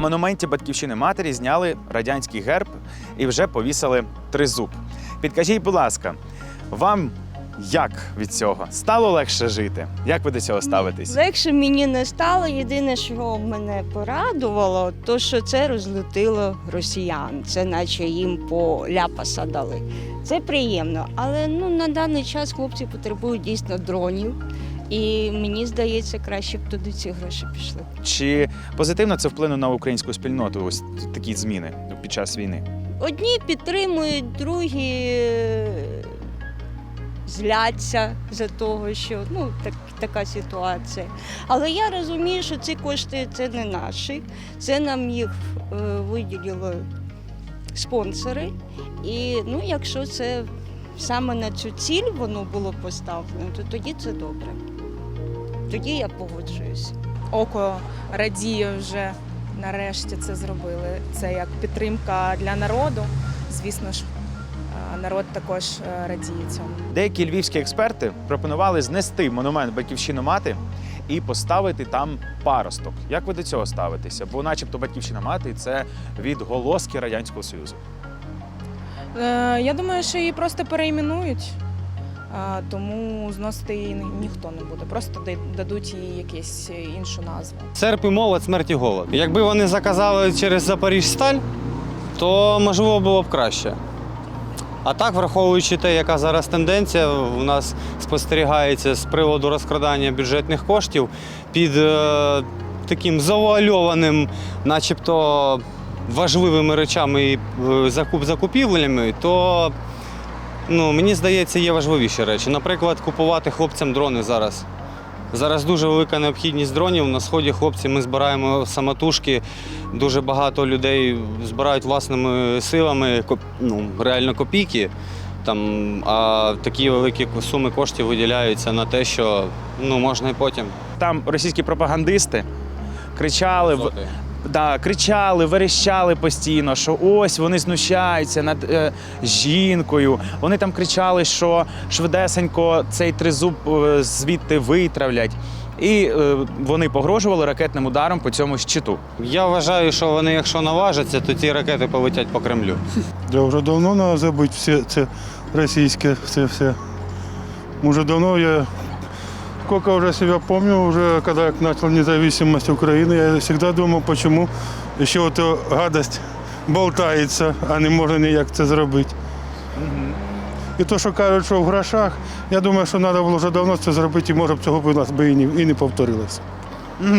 Монументі батьківщини матері зняли радянський герб і вже повісили тризуб. Підкажіть, будь ласка, вам як від цього? Стало легше жити? Як ви до цього ставитесь? Легше мені не стало. Єдине, що мене порадувало, то що це розлютило росіян. Це наче їм по ляпаса дали. Це приємно. Але ну на даний час хлопці потребують дійсно дронів. І мені здається, краще б туди ці гроші пішли. Чи позитивно це вплине на українську спільноту? Ось такі зміни під час війни? Одні підтримують, другі е, зляться за того, що ну так, така ситуація. Але я розумію, що ці кошти це не наші, це нам їх е, виділили спонсори. І ну, якщо це саме на цю ціль воно було поставлено, то тоді це добре. Тоді я погоджуюся. око радіє вже нарешті це зробили. Це як підтримка для народу. Звісно ж, народ також е, радіє цьому. Деякі львівські експерти пропонували знести монумент батьківщини мати і поставити там паросток. Як ви до цього ставитеся? Бо, начебто, батьківщина мати це відголоски радянського союзу. Е, Я думаю, що її просто перейменують, е, тому зносити її ніхто не буде. Просто дадуть їй якусь іншу назву. Серп і молот, смерть і голод. Якби вони заказали через Запоріжсталь, то можливо було б краще. А так, враховуючи те, яка зараз тенденція у нас спостерігається з приводу розкрадання бюджетних коштів під е, таким завуальованим, начебто важливими речами і е, закуп закупівлями, то ну, мені здається, є важливіші речі. Наприклад, купувати хлопцям дрони зараз. Зараз дуже велика необхідність дронів. На сході хлопці ми збираємо самотужки. Дуже багато людей збирають власними силами ну, реально копійки. Там, а такі великі суми коштів виділяються на те, що ну, можна і потім. Там російські пропагандисти кричали в да, кричали, верещали постійно, що ось вони знущаються над е, жінкою. Вони там кричали, що швидесенько цей тризуб е, звідти витравлять. І е, вони погрожували ракетним ударом по цьому щиту. Я вважаю, що вони, якщо наважаться, то ці ракети полетять по Кремлю. Да вже давно треба забути все це російське, це все. Уже давно я, сколько уже себя помню, уже когда начал независимость Украины, я всегда думал, почему еще эта гадость болтається, а не можна ніяк це зробити. І то, що кажуть, що в грошах, я думаю, що треба було вже давно це зробити, і може б цього б у нас би і не повторилося.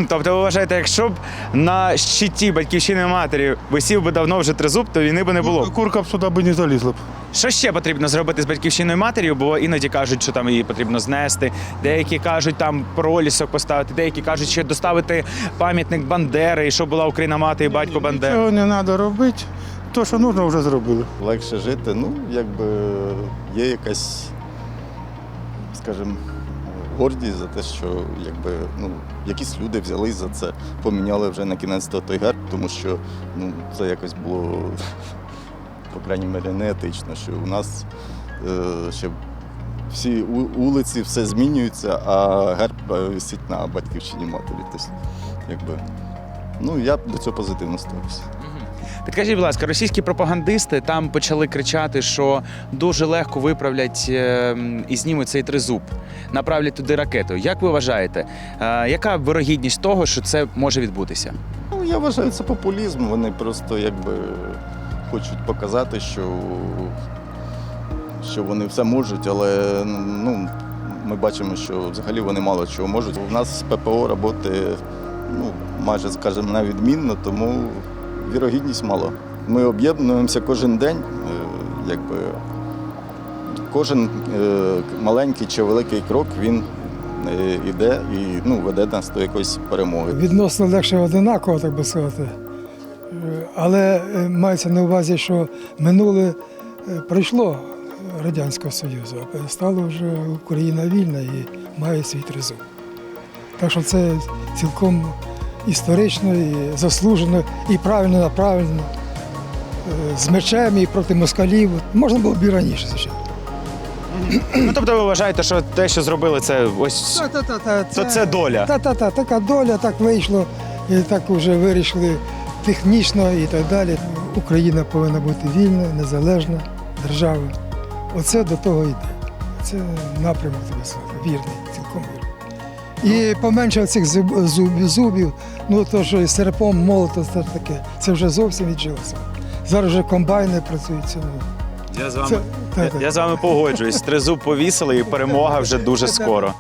Тобто, ви вважаєте, якщо б на щиті батьківщини матері висів би давно вже тризуб, то війни би не було. б. Курка б сюди би не залізла б. Що ще потрібно зробити з батьківщиною матір'ю? Бо іноді кажуть, що там її потрібно знести. Деякі кажуть, там пролісок поставити, деякі кажуть, що доставити пам'ятник Бандери, і щоб була Україна мати і батько Бандери. Цього не треба робити. То, що потрібно, вже зробили. легше жити. Ну, якби є якась, скажімо, гордість за те, що якби, ну, якісь люди взялись за це, поміняли вже на кінець той герб, тому що ну, це якось було, по крайній мірі, не етично, що у нас е, ще всі вулиці, все змінюється, а герб е, висить на батьківщині матері. Тобто, якби, ну, я до цього позитивно ставлюся. Підкажіть, будь ласка, російські пропагандисти там почали кричати, що дуже легко виправлять е, і знімуть цей тризуб, направлять туди ракету. Як ви вважаєте, е, яка вирогідність того, що це може відбутися? Ну, я вважаю, це популізм. Вони просто якби хочуть показати, що, що вони все можуть, але ну, ми бачимо, що взагалі вони мало чого можуть. У нас ППО роботи ну, майже, скажімо, невідмінно, тому вірогідність мало. Ми об'єднуємося кожен день, е, якби кожен е, маленький чи великий крок він е, іде і ну, веде нас до якоїсь перемоги. Відносно легше одинаково, так би сказати. Але мається на увазі, що минуле пройшло Радянського Союзу, а стала вже Україна вільна і має свій тризуб. Так що це цілком історично, і заслужено, і правильно направлено. Е, З мечем і проти москалів. Можна було б і раніше, звичайно. Ну тобто, ви вважаєте, що те, що зробили, це ось Та-та-та, то це доля. Та-та-та, така доля, так вийшло, і так вже вирішили технічно і так далі. Україна повинна бути вільна, незалежна держава. Оце до того йде. Це напрямок вірний, цілком вірний. І поменше цих зуб, зуб- зубів, ну то, що і серпом, молото, це таке, це вже зовсім віджилося. Зараз вже комбайни працюють. Ну, Я з це, я, так, я, так. я з вами погоджуюсь. Тризуб повісили і перемога вже дуже скоро.